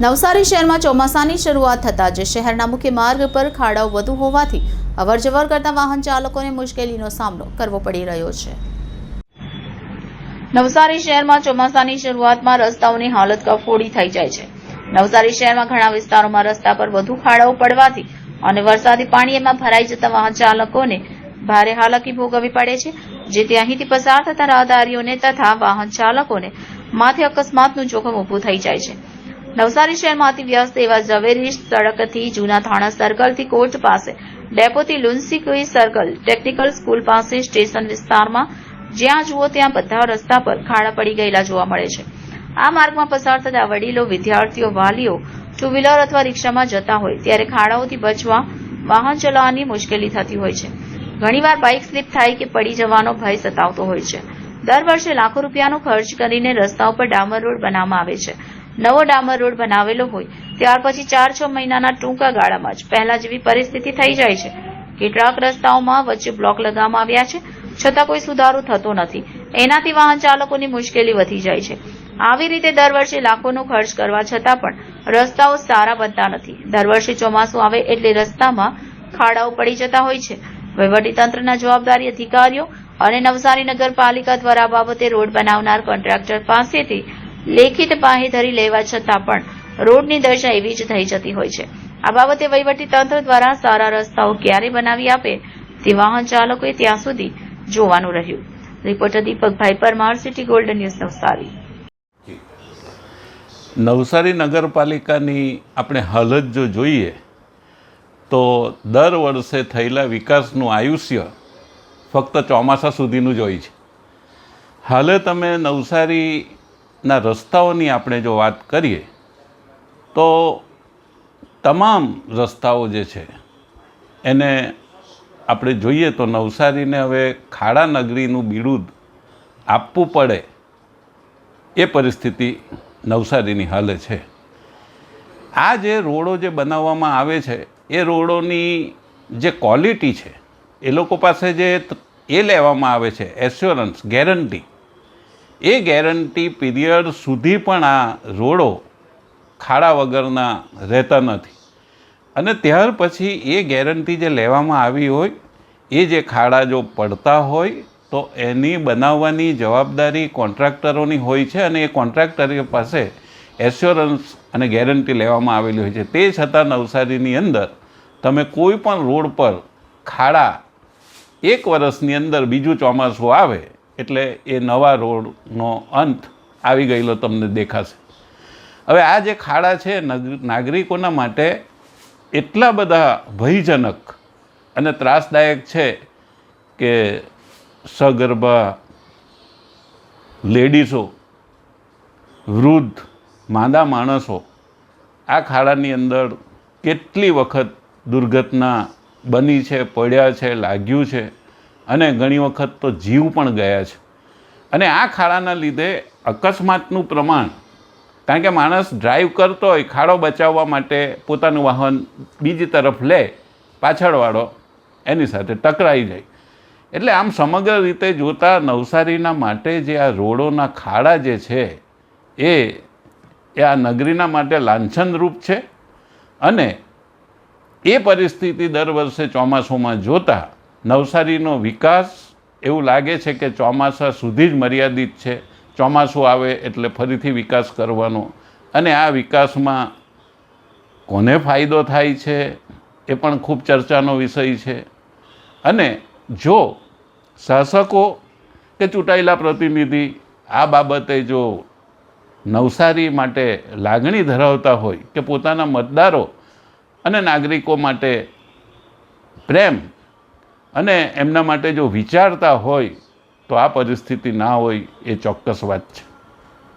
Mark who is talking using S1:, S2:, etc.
S1: નવસારી શહેરમાં ચોમાસાની શરૂઆત થતાં જ શહેરના મુખ્ય માર્ગ પર ખાડાઓ વધુ હોવાથી અવરજવર કરતા વાહન ચાલકોને મુશ્કેલીનો સામનો કરવો પડી રહ્યો છે. નવસારી શહેરમાં ચોમાસાની શરૂઆતમાં રસ્તાઓની હાલત કફોડી થઈ જાય છે. નવસારી શહેરમાં ઘણા વિસ્તારોમાં રસ્તા પર વધુ ખાડાઓ પડવાથી અને વરસાદી પાણી એમાં ભરાઈ જતા વાહન ચાલકોને ભારે હાલાકી ભોગવવી પડે છે જેથી અહીંથી પસાર થતા રાહદારીઓને તથા વાહન ચાલકોને માથે અકસ્માતનું જોખમ ઊભું થઈ જાય છે. નવસારી શહેરમાં અતિ વ્યસ્ત એવા ઝવેરી સડકથી જૂના થાણા સર્કલથી કોર્ટ પાસે, ડેપોથી લુન્સીકુઈ સર્કલ ટેકનિકલ સ્કૂલ પાસે સ્ટેશન વિસ્તારમાં, જ્યાં જુઓ ત્યાં બધા રસ્તા પર ખાડા પડી ગયેલા જોવા મળે છે. આ માર્ગમાં પસાર થતા વડીલો, વિદ્યાર્થીઓ, વાલીઓ ટુ વ્હીલર અથવા રિક્ષામાં જતા હોય ત્યારે ખાડાઓથી બચવા વાહન ચલાવવાની મુશ્કેલી થતી હોય છે. ઘણીવાર બાઇક સ્લીપ થાય કે પડી જવાનો ભય સતાવતો હોય છે. દર વર્ષે લાખો રૂપિયાનો ખર્ચ કરીને રસ્તાઓ પર ડામર રોડ બનાવવામાં આવે છે. નવો ડામર રોડ બનાવેલો હોય, ત્યાર પછી ચાર છ મહિનાના ટૂંકા ગાળામાં જ પહેલા જેવી પરિસ્થિતિ થઈ જાય છે. કેટલાક રસ્તાઓમાં વચ્ચે બ્લોક લગાવવામાં આવ્યા છે, છતાં કોઈ સુધારો થતો નથી. એનાથી વાહન ચાલકોની મુશ્કેલી વધી જાય છે. આવી રીતે દર વર્ષે લાખોનો ખર્ચ કરવા છતાં પણ રસ્તાઓ સારા બનતા નથી. દર વર્ષે ચોમાસું આવે એટલે રસ્તામાં ખાડાઓ પડી જતા હોય છે. વહીવટીતંત્રના જવાબદારી અધિકારીઓ અને નવસારી નગરપાલિકા દ્વારા બાબતે રોડ બનાવનાર કોન્ટ્રાક્ટર પાસેથી લેખિત પાહેધરી લેવા છતાં પણ રોડની દશા એવી જ થઈ જતી હોય છે. આ બાબતે વહીવટીતંત્ર દ્વારા સારા રસ્તાઓ ક્યારે બનાવી આપે તે વાહન ચાલકોએ ત્યાં સુધી જોવાનું રહ્યું. Reporter Deepakbhai Parmar, city golden news, Navsari.
S2: Navsari નગરપાલિકાની આપણે હાલત જો જોઈએ તો દર વર્ષે થયેલા વિકાસનું આયુષ્ય ફક્ત ચોમાસા સુધીનું જ હોય છે. હાલે તમે નવસારીના રસ્તાઓની આપણે જો વાત કરીએ, તો તમામ રસ્તાઓ જે છે, એને આપણે જોઈએ તો નવસારીને હવે ખાડા નગરીનું બિરુદ આપવું પડે એ પરિસ્થિતિ નવસારીની હાલે છે. આ જે રોડો જે બનાવવામાં આવે છે, એ રોડોની જે ક્વોલિટી છે, એ લોકો પાસે જે એ લેવામાં આવે છે, એશ્યોરન્સ, ગેરંટી એ ગેરંટી પીરિયડ સુધી પણ આ રોડો ખાડા વગરના રહેતા નથી. અને ત્યાર પછી એ ગેરંટી જે લેવામાં આવી હોય, એ જે ખાડા જો પડતા હોય, તો એની બનાવવાની જવાબદારી કોન્ટ્રાક્ટરોની હોય છે અને એ કોન્ટ્રાક્ટરો પાસે એશ્યોરન્સ અને ગેરંટી લેવામાં આવેલી હોય છે. તે છતાં નવસારીની અંદર તમે કોઈ પણ રોડ પર ખાડા એક વર્ષની અંદર બીજું ચોમાસું આવે એટલે એ નવા રોડનો અંત આવી ગયેલો તમને દેખાશે. હવે આ જે ખાડા છે નાગરિકોના માટે એટલા બધા ભયજનક અને ત્રાસદાયક છે કે સગર્ભા લેડીઝો, વૃદ્ધ માંદા માણસો આ ખાડાની અંદર કેટલી વખત દુર્ઘટના બની છે, પડ્યા છે, લાગ્યું છે અને ઘણી વખત તો જીવ પણ ગયા છે. અને આ ખાડાના લીધે અકસ્માતનું પ્રમાણ, કારણ કે માણસ ડ્રાઈવ કરતો હોય, ખાડો બચાવવા માટે પોતાનું વાહન બીજી તરફ લે, પાછળવાળો એની સાથે ટકરાઈ જાય. એટલે આમ સમગ્ર રીતે જોતાં નવસારીના માટે જે આ રોડોના ખાડા જે છે, એ એ આ નગરીના માટે લાંછનરૂપ છે. અને એ પરિસ્થિતિ દર વર્ષે ચોમાસુમાં જોતા નવસારીનો વિકાસ એવું લાગે છે કે ચોમાસા સુધી જ મર્યાદિત છે. ચોમાસું આવે એટલે ફરીથી વિકાસ કરવાનો. અને આ વિકાસમાં કોને ફાયદો થાય છે એ પણ ખૂબ ચર્ચાનો વિષય છે. અને જો શાસકો કે ચૂંટાયેલા પ્રતિનિધિ આ બાબતે જો નવસારી માટે લાગણી ધરાવતા હોય કે પોતાના મતદારો અને નાગરિકો માટે પ્રેમ અને એમના માટે જો વિચારતા હોય તો આ પરિસ્થિતિ ના હોય એ ચોક્કસ વાત છે.